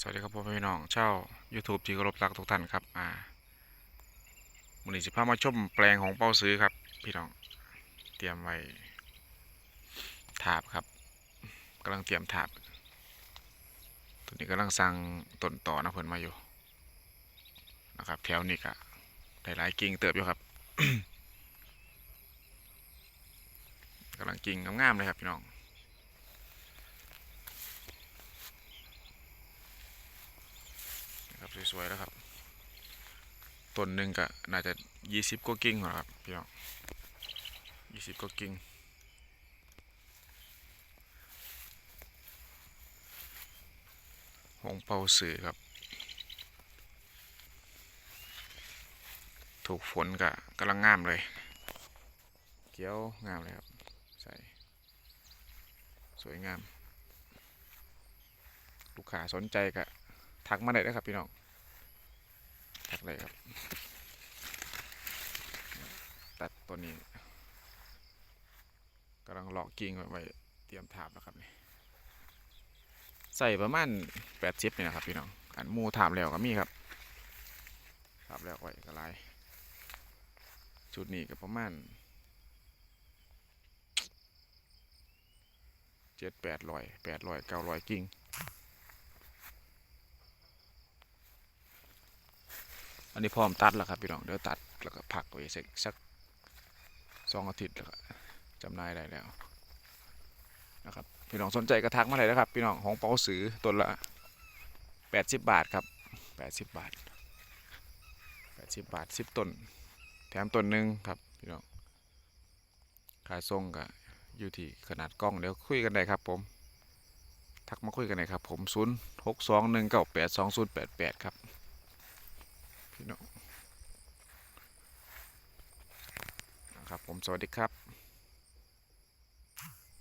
สวัสดีครับพ่อพี่น้องเช่า YouTube ที่เคารพรักทุกท่านครับอ่าวันนี้สิพามาชมแปลงของเป้าซื้อครับ พี่น้องเตรียมไว้ถาบครับกำลังเตรียมถาบตัวนี้กำลังสั่งต้นต่อนะเพิ่นมาอยู่นะครับแถวนี้ก็หลายกิ่งเติบอยู่ครับกำลังกิ่งงามๆเลยครับพี่น้อง นะครับ สวยแล้วครับต้นหนึ่งก็น่าจะยี่สิบกว่ากิ่งหรอครับพี่น้องยี่สิบกว่ากิ่งหงเป่าสื่อครับ ถูกฝนก็กำลังงามเลย เกี้ยวงามเลยครับ ใส่ สวยงาม ลูกค้าสนใจก็ทักมาได้เลยครับพี่น้อง กเลยครับ ตัดตัวนี้กำลังเลาะกิ่งไว้เตรียมถาบนะครับนี่ใส่ประมาณแปดสิบนี่นะครับพี่น้องอันมูถามแล้วก็มีครับถามแล้วไว้ก็หลายชุดนี้ก็ประมาณเจ็ดแปดร้อยแปดร้อยเก้าร้อยกิ่ง อันนี้พร้อมตัดแล้วครับพี่น้องเดี๋ยวตัดแล้วก็พักไว้สักสักสองอาทิตย์แล้วก็จำหน่ายได้แล้วนะครับพี่น้องสนใจก็ทักมาเลยนะครับ พี่น้องของเปาสือต้นละแปดสิบบาทครับแปดสิบบาทแปดสิบบาทสิบต้นแถมต้นหนึ่งครับพี่น้องค่าส่งก็อยู่ที่ขนาดกล้องเดี๋ยวคุยกันได้ครับ ผมทักมาคุยกันได้ครับ ผมศูนย์หกสองหนึ่งเก้าแปดสองศูนย์แปดแปดครับ พี่น้องนะครับผมสวัสดีครับ